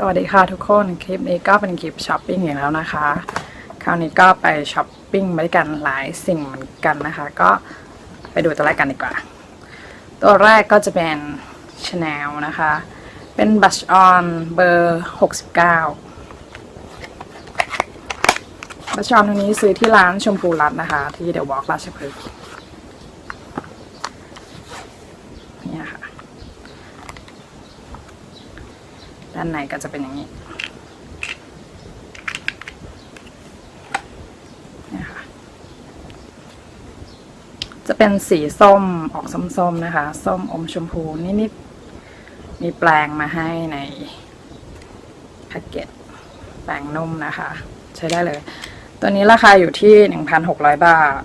สวัสดีค่ะทุกคน คลิปนี้ก็เป็นคลิปช้อปปิ้งอย่างแล้วนะคะ คราวนี้ก็ไปช้อปปิ้งมาด้วยกันหลายสิ่งเหมือนกันนะคะ ก็ไปดูตัวแรกกันดีกว่า ตัวแรกก็จะเป็น Chanel นะคะ เป็นบัชออนเบอร์ 69บัชออนตัวนี้ซื้อที่ร้านชมพูรัตน์นะคะ ที่เดอะวอล์กราชพฤกษ์เนี่ยค่ะ ด้านในก็จะเป็นอย่างนี้นี่ยค่ะจะเป็นสีส้มออกส้มๆนะคะ ส้มอมชมพูนิดๆ มีแปลงมาให้ในแพ็กเกจแปลงนุ่มนะคะ ใช้ได้เลย ตัวนี้ราคาอยู่ที่ 1,600 บาท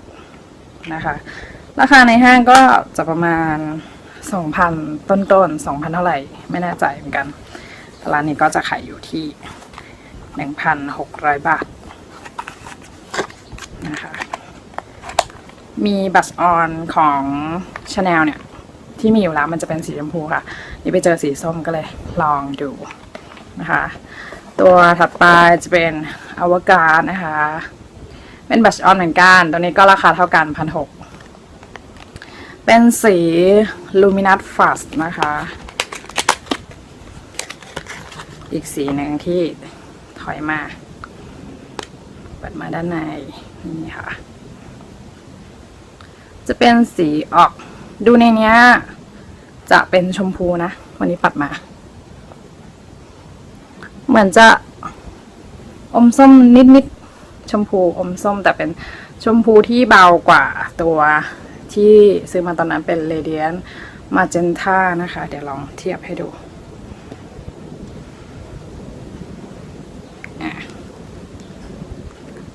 นะคะ ราคาในห้างก็จะประมาณ 2,000 ต้นๆ 2,000 เท่าไหร่ ไม่แน่ใจเหมือนกัน ร้านนี้ก็จะขายอยู่ที่ 1,600 บาทนะคะมีบัสออนของชาแนลเนี่ย ที่มีอยู่แล้วมันจะเป็นสีชมพูค่ะ นี่ไปเจอสีส้มก็เลยลองดูนะคะ ตัวถัดไปจะเป็นอวกาศนะคะ เป็นบัชออนเหมือนกัน ตัวนี้ก็ราคาเท่ากันพันหกเป็นสี Luminous Fast นะคะ อีกสีหนึ่งที่ถอยมา เปิดมาด้านในนี่ค่ะ จะเป็นสีออกดูในเนี้ย จะเป็นชมพูนะ วันนี้ปัดมา เหมือนจะอมส้มนิดๆชมพูอมส้มแต่เป็นชมพูที่เบากว่าตัวที่ซื้อมาตอนนั้นเป็น Radiant Magenta นะคะ เดี๋ยวลองเทียบให้ดู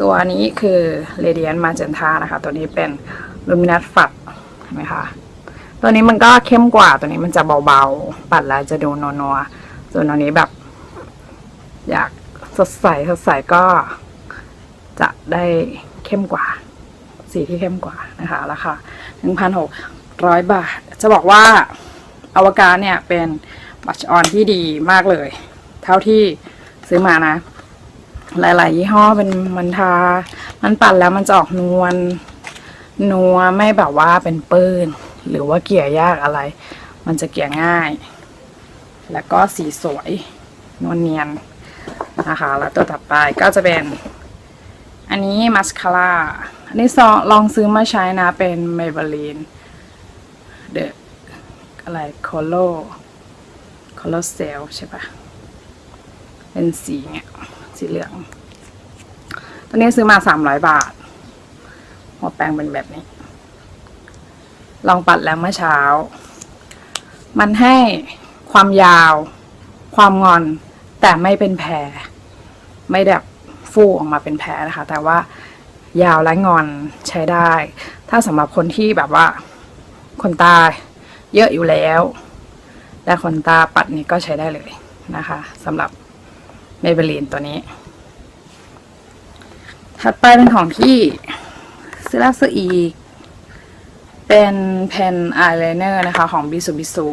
ตัวนี้คือ Radiant Magenta นะคะ ตัวนี้เป็น Luminous f a t เห็นไหมคะตัวนี้มันก็เข้มกว่าตัวนี้มันจะเบาๆ ปัดแล้วจะดูนัวๆส่วนตัวนี้แบบ อยากสดใสสดใสก็จะได้เข้มกว่า สีที่เข้มกว่านะคะราคา1,600บาท จะบอกว่าอวกาศเนี่ยเป็นบัชออนที่ดีมากเลย เท่าที่ซื้อมานะ หลาย ๆ ยี่ห้อเป็นมันทา มันปั่นแล้วมันจะออกนวลนัวไม่แบบว่าเป็นปื้น หรือว่าเกี่ยยากอะไร มันจะเกี่ยง่าย แล้วก็สีสวยนวลเนียนนะคะแล้วตัวต่อไปก็จะเป็น อันนี้มัสคาร่าอันนี้ซองลองซื้อมาใช้นะเป็น Maybelline The อะไร Color Color Cell ใช่ปะเป็นสีเนี่ย สีเหลือง ตัวนี้ซื้อมาสามร้อยบาท หัวแปรงเป็นแบบนี้ ลองปัดแล้วเมื่อเช้า มันให้ความยาว ความงอน แต่ไม่เป็นแผลไม่แบบฟูออกมาเป็นแผลนะคะ แต่ว่ายาวและงอนใช้ได้ ถ้าสำหรับคนที่แบบว่าคนตาเยอะอยู่แล้ว และคนตาปัดนี้ก็ใช้ได้เลยนะคะสำหรับ เมเบลีนตัวนี้ ถัดไปเป็นของที่ซื้อแล้วซื้ออีก เป็นเพนอายไลเนอร์นะคะ ของบิสูบิสู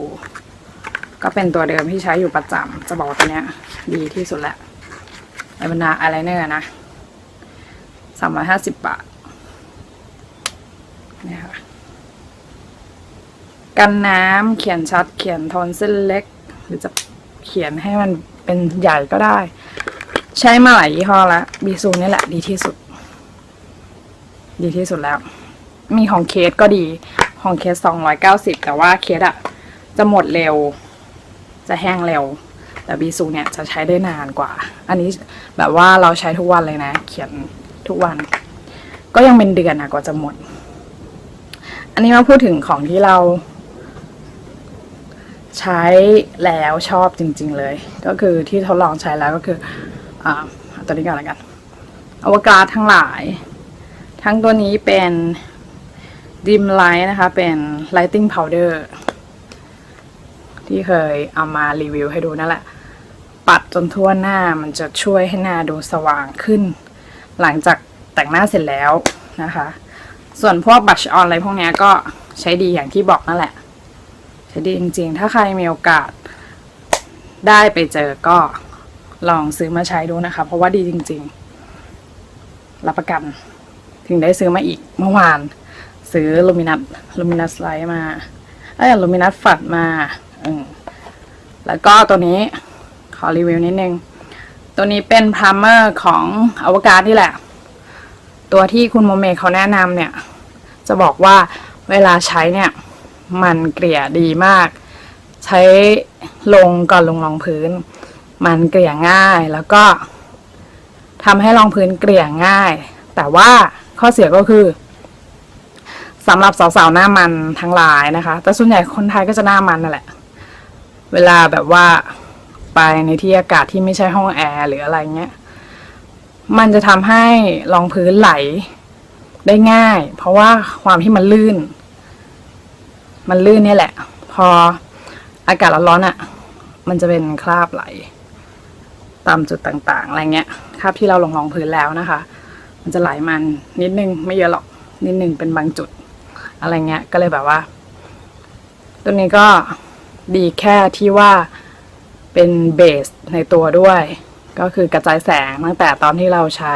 ก็เป็นตัวเดิมที่ใช้อยู่ประจำจะบอกว่าตัวเนี้ย ดีที่สุดแหละในบรรดาอายไลเนอร์นะสามร้อยห้าสิบบาทนี่ค่ะกันน้ำเขียนชัดเขียนโทนเส้นเล็ก หรือจะเขียนให้มัน เป็นใหญ่ก็ได้ ใช้มาหลายยี่ห้อแล้วบีซูนี่แหละดีที่สุด ดีที่สุดแล้ว มีของเคสก็ดี ของเคสสองร้อยเก้าสิบแต่ว่าเคสอะจะหมดเร็ว จะแห้งเร็ว แต่บีซูเนี่ยจะใช้ได้นานกว่า อันนี้แบบว่าเราใช้ทุกวันเลยนะ เขียนทุกวัน ก็ยังเป็นเดือนอะกว่าจะหมด อันนี้มาพูดถึงของที่เรา ใช้แล้วชอบจริง ๆ เลย ก็คือที่ทดลองใช้แล้วก็คืออ่าตัวนี้ก่อนล้วกันอวกาศทั้งหลาย ทั้งตัวนี้เป็น dim light นะคะ เป็น lighting powder ที่เคยเอามารีวิวให้ดูนั่นแหละ ปัดจนทั่วหน้ามันจะช่วยให้หน้าดูสว่างขึ้น หลังจากแต่งหน้าเสร็จแล้วนะคะ ส่วนพวกบัชออนอะไรพวกนี้ก็ใช้ดีอย่างที่บอกนั่นแหละ ใช้ดีจริงๆ ถ้าใครมีโอกาสได้ไปเจอก็ลองซื้อมาใช้ดูนะคะ เพราะว่าดีจริง ๆ รับประกัน ถึงได้ซื้อมาอีกเมื่อวาน ซื้อลูมินัสลูมินัสไลท์มาเอ้ยลูมินัสฝัดมาอืมแล้วก็ตัวนี้ขอรีวิวนิดนึง ตัวนี้เป็นพรามเมอร์ของอวกาศนี่แหละ ตัวที่คุณโมเมเขาแนะนำเนี่ย จะบอกว่าเวลาใช้เนี่ย มันเกลี่ยดีมาก ใช้ลงก่อนลงรองพื้น มันเกลี่ยง่ายแล้วก็ทำให้รองพื้นเกลี่ยง่าย แต่ว่าข้อเสียก็คือสำหรับสาวๆหน้ามันทั้งหลายนะคะ แต่ส่วนใหญ่คนไทยก็จะหน้ามันนั่นแหละ เวลาแบบว่าไปในที่อากาศที่ไม่ใช่ห้องแอร์หรืออะไรเงี้ย มันจะทำให้รองพื้นไหลได้ง่าย เพราะว่าความที่มันลื่น มันลื่นนี่แหละ พออากาศร้อนๆอะ่ะ มันจะเป็นคราบไหล ตามจุดต่างๆอะไรเงี้ยคราบที่เราลงรองพื้นแล้วนะคะ มันจะไหลมันนิดนึงไม่เยอะหรอกนิดนึงเป็นบางจุดอะไรเงี้ย ก็เลยแบบว่า ตัวนี้ก็ดีแค่ที่ว่าเป็นเบสในตัวด้วย ก็คือกระจายแสงตั้งแต่ตอนที่เราใช้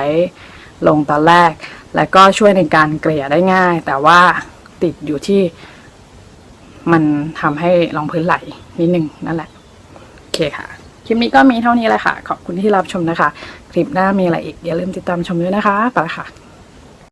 ลงตอนแรก และก็ช่วยในการเกลี่ยได้ง่าย แต่ว่าติดอยู่ที่ มันทำให้รองพื้นไหลนิดนึงนั่นแหละ โอเคค่ะ คลิปนี้ก็มีเท่านี้แหละค่ะ ขอบคุณที่รับชมนะคะ คลิปหน้ามีอะไรอีกอย่าลืมติดตามชมด้วยนะคะไปละค่ะ